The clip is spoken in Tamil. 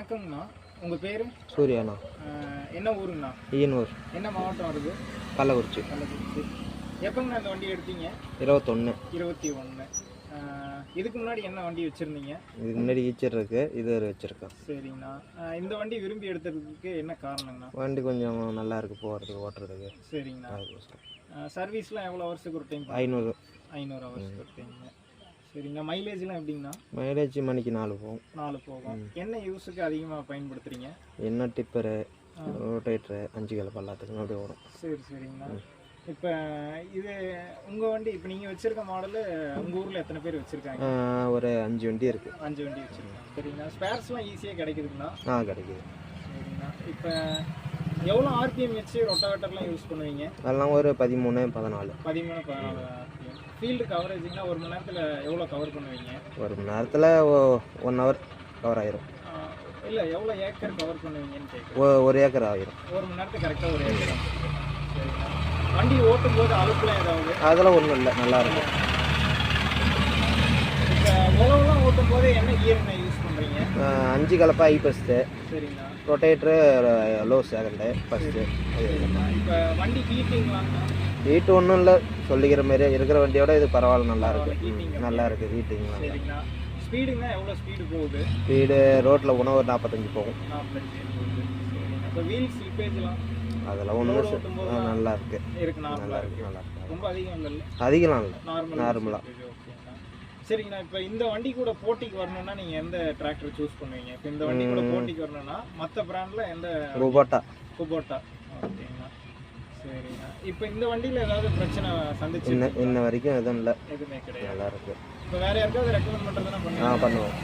வணக்கங்கண்ணா உங்கள் பேர்? சூர்யாண்ணா. என்ன ஊருங்கண்ணா? ஈனூர் என்ன மாவட்டம் வருது? கள்ளக்குறிச்சி. கள்ளக்குறிச்சி. எப்போங்கண்ணா இந்த வண்டி எடுத்தீங்க? இருபத்தொன்று இருபத்தி ஒன்று இதுக்கு முன்னாடி என்ன வண்டி வச்சுருந்தீங்க? இதுக்கு முன்னாடி ஈச்சர் இருக்கு இது ஒரு வச்சிருக்கேன் சரிங்கண்ணா. இந்த வண்டி விரும்பி எடுத்ததுக்கு என்ன காரணங்கண்ணா? வண்டி கொஞ்சம் நல்லா இருக்கு போகிறதுக்கு ஓட்டுறதுக்கு. சரிங்கண்ணா. சர்வீஸ்லாம் எவ்வளோ ஹவர்ஸுக்கு ஒரு டைம் ஐநூறு. ஐநூறு ஹவர்ஸ்க்கு ஒரு டைம் சரிங்கண்ணா மைலேஜ்லாம் எப்படிங்கண்ணா? மைலேஜ் மணிக்கு நாலு போகும். நாலு போகும். என்ன யூஸுக்கு அதிகமாக பயன்படுத்துறீங்க? என்ன டிப்பரு ரோட்டேட்ரு அஞ்சு கிலோ எல்லாத்துக்கும் அப்படி வரும் சரி சரிங்கண்ணா. இப்போ இது உங்கள் வண்டி இப்போ நீங்கள் வச்சிருக்க மாடலு உங்கள் ஊரில் எத்தனை பேர் வச்சுருக்காங்க? ஒரு அஞ்சு வண்டி இருக்கு. அஞ்சு வண்டி வச்சுருக்காங்க. சரிங்கண்ணா. ஸ்பேர்ஸ்லாம் ஈஸியாக கிடைக்குதுங்கண்ணா. ஆ கிடைக்குது. சரிங்கண்ணா. இப்போ எவ்வளோ ஆர்பிஎம் வச்சு ரொட்டாவேட்டர்லாம் யூஸ் பண்ணுவீங்க? அதெல்லாம் ஒரு பதிமூணு பதினாலு. பதிமூணு பதினாலு ஃபீல்டு கவரேஜிங்னா ஒரு மணி நேரத்தில் எவ்வளோ கவர் பண்ணுவீங்க? ஒரு மணி நேரத்தில் ஒன் ஹவர் கவர் ஆயிரும். இல்லை எவ்வளோ ஏக்கர் கவர் பண்ணுவீங்கன்னு கேட்குறேன் ஒரு ஏக்கர் ஆயிரும். ஒரு மணி நேரத்துக்கு கரெக்டாக ஒரு ஏக்கர் வண்டி ஓட்டும் போது அழுப்புலாம் ஏதாவது? அதெல்லாம் ஒன்றும் இல்லை நல்லா இருக்கும். இப்போ உழவுலாம் ஓட்டும் போது என்ன ஆஹ் அஞ்சு கலப்பா ஐ ஃபஸ்ட்டு சரிங்கண்ணா ரொட்டேட்ரு லோ செகண்டு ஃபஸ்ட்டு இப்போ வண்டி ஹீட்டிங்லாங்கண்ணா ஹீட் ஒன்றும் இல்லை. சொல்லிக்கிற மாதிரி இருக்கிற வண்டியோட இது பரவாயில்ல நல்லா இருக்கு. நல்லா இருக்கு ஹீட்டிங்லாம் சரிங்கண்ணா ஸ்பீடுங்க எவ்வளோ ஸ்பீடு போகுது? ஸ்பீடு ரோட்டில் ஒரு நாற்பத்தஞ்சு போகும். இப்போ வீல் ஸ்லிப்பேஜ்லாம் அதெல்லாம் ஒன்றும் நல்லா இருக்கு. நல்லா நார்மலாக இருக்கு நல்லா இருக்கு. அதிகம் இல்லை. நார்மல் நார்மலா. ஓகேங்கண்ணா சரிங்கண்ணா இப்போ இந்த வண்டி கூட போட்டிக்கு வரணும்னா நீங்கள் எந்த டிராக்டர் சூஸ் பண்ணுவீங்க? இப்போ இந்த வண்டி கூட போட்டிக்கு வரணும்னா மற்ற பிராண்டில் எந்த ரோபோட்டா குபோட்டா ஓகேங்கண்ணா. சரிங்கண்ணா. இப்போ இந்த வண்டியில் ஏதாவது பிரச்சனை சந்திச்சு இன்ன வரைக்கும் எதுவும் இல்லை. எதுவுமே கிடையாது. நல்லா இருக்கு. இப்போ வேற யாருக்காவது ரெக்கமெண்ட் பண்ணுறதுனா ஆ பண்ணுங்க பண்ணுவோம்.